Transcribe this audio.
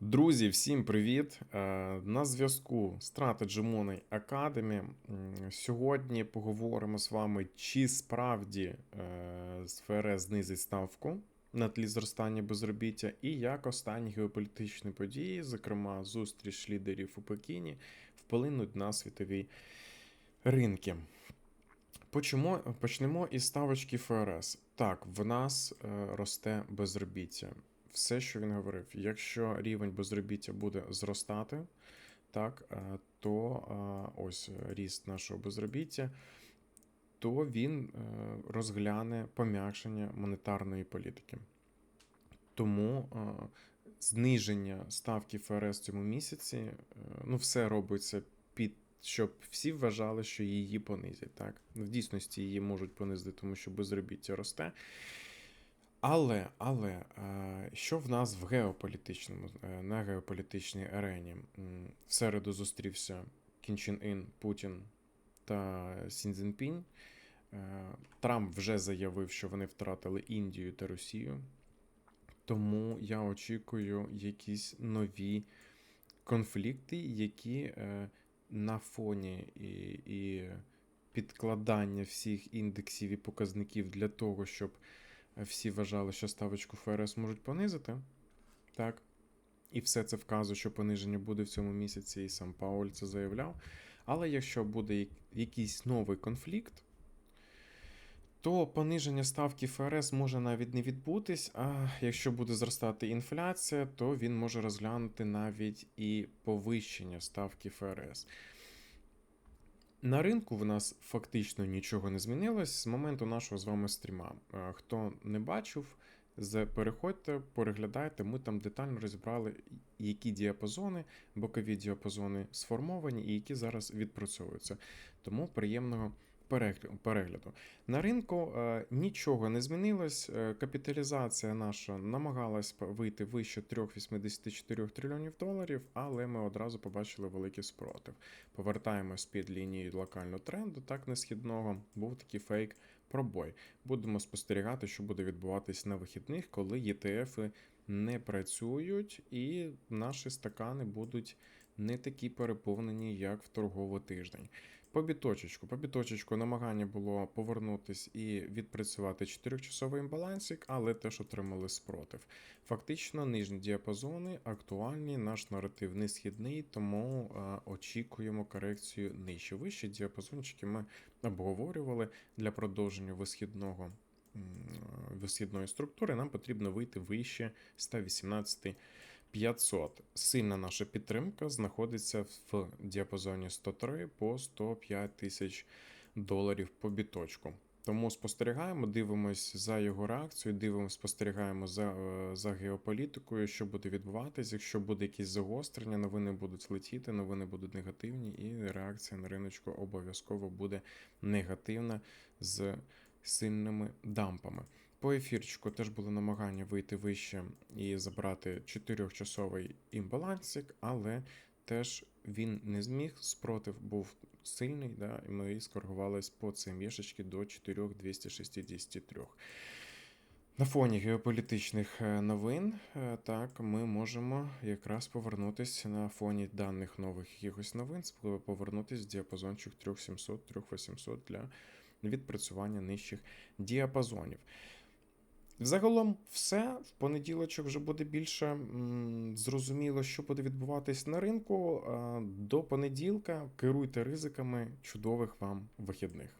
Друзі, всім привіт! Е, На зв'язку Strategy Money Academy. Сьогодні поговоримо з вами, чи справді е, ФРС знизить ставку на тлі зростання безробіття, і як останні геополітичні події, зокрема зустріч лідерів у Пекіні, вплинуть на світові ринки. Почому, почнемо із ставочки ФРС. Так, в нас е, росте безробіття. Все, що він говорив, якщо рівень безробіття буде зростати, так, е, то е, ось ріст нашого безробіття, то він е, розгляне пом'якшення монетарної політики. Тому зниження ставки ФРС цьому місяці, ну, все робиться під щоб всі вважали, що її понизять. Так? В дійсності її можуть понизити, тому що безробіття росте. Але, але е, що в нас в геополітичному, е, на геополітичній арені? В середу зустрівся Кім Чен Ін, Путін та Сіндзінпінь. Е, Трамп вже заявив, що вони втратили Індію та Росію. Тому я очікую якісь нові конфлікти, які на фоні і, і підкладання всіх індексів і показників для того, щоб всі вважали, що ставочку ФРС можуть понизити. Так. І все це вказує, що пониження буде в цьому місяці, і сам Пауль це заявляв. Але якщо буде якийсь новий конфлікт, то пониження ставки ФРС може навіть не відбутись, а якщо буде зростати інфляція, то він може розглянути навіть і повищення ставки ФРС. На ринку в нас фактично нічого не змінилось з моменту нашого з вами стріма. Е, Хто не бачив, переходьте, переглядайте. Ми там детально розібрали, які діапазони, бокові діапазони сформовані і які зараз відпрацьовуються. Тому приємного перегляду. На ринку е, нічого не змінилось. Е, Капіталізація наша намагалась вийти вище 3,84 трильйонів доларів, але ми одразу побачили великий спротив. Повертаємось під лінією локального тренду, так несхідного. Був такий фейк пробой. Будемо спостерігати, що буде відбуватись на вихідних, коли ЄТФи не працюють, і наші стакани будуть не такі переповнені, як в торговий тиждень. По біточечку, по біточечку намагання було повернутись і відпрацювати 4-часовий імбалансик, але теж отримали спротив. Фактично, нижні діапазони актуальні, наш наратив не східний, тому е, очікуємо корекцію нижче. Вищі діапазончики ми обговорювали для продовження висхідного. е, Висхідної структури нам потрібно вийти вище 118 500. Сильна наша підтримка знаходиться в діапазоні 103 по 105 тисяч доларів по біточку. Тому спостерігаємо, дивимось за його реакцією, дивимося, спостерігаємо за, е, за геополітикою, що буде відбуватись. Якщо буде якісь загострення, новини будуть летіти, новини будуть негативні, і реакція на риночку обов'язково буде негативна з сильними дампами. По ефірчику теж було намагання вийти вище і забрати 4-часовий імбалансик, але теж він не зміг. Спротив був сильний, да, і ми скоригувались по цим єшечки до 4263. На фоні геополітичних е, новин, е, так, ми можемо якраз повернутися на фоні даних нових якихось новин, сп- повернутися в діапазончик 3700-3800 для відпрацювання нижчих діапазонів. Загалом все. В понеділочок вже буде більше зрозуміло, що буде відбуватись на ринку. До понеділка керуйте ризиками чудових вам вихідних.